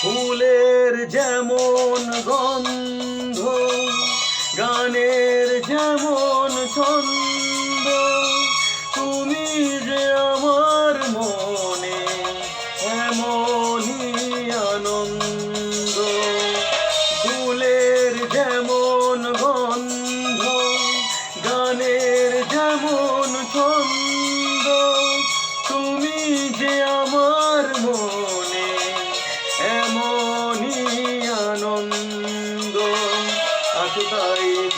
ফুলের যেমন গন্ধ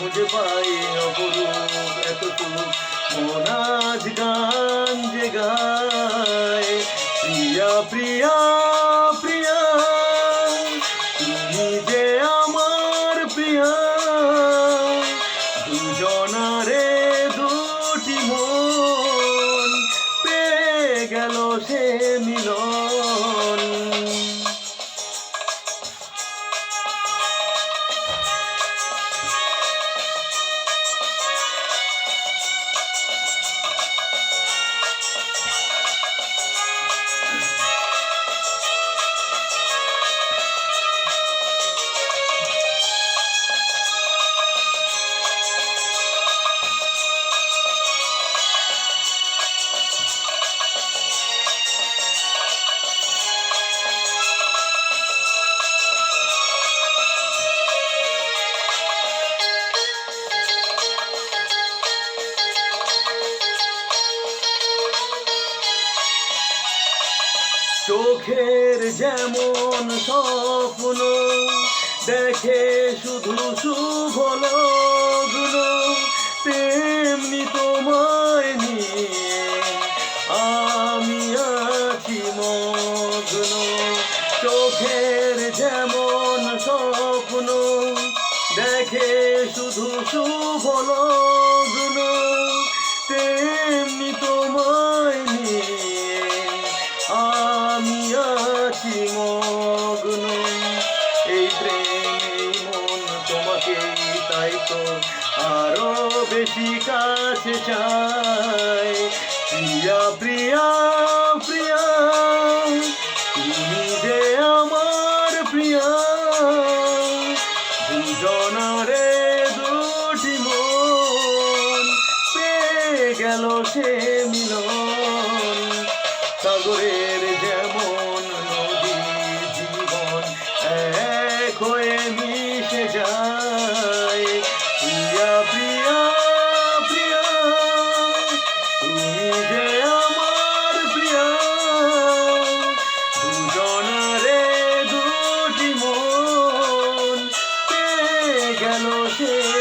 খুঁজে পাই অপরূপ এত মনাজ গান যে গায়, প্রিয়া প্রিয়া প্রিয়া, তুমি যে আমার প্রিয়া। দুজনারে দুটি মন, পেয়ে গেল সে মিলন। চোখের যেমন স্বপ্ন, দেখে শুধু শুভ লগ্ন তেমনি তোমায় নিয়ে আমি আছি মগ্ন। চোখের যেমন স্বপ্ন, দেখে শুধু শুভ আছি মগ্ন। এই প্রেম মন তোমাকে তাই তো আরও বেশি কাছে চাই। প্রিয়া প্রিয়া প্রিয়া, তুমি যে আমার প্রিয়া। দুজনারে দুটি মন, পেয়ে গেল সে মিলন। গেল সে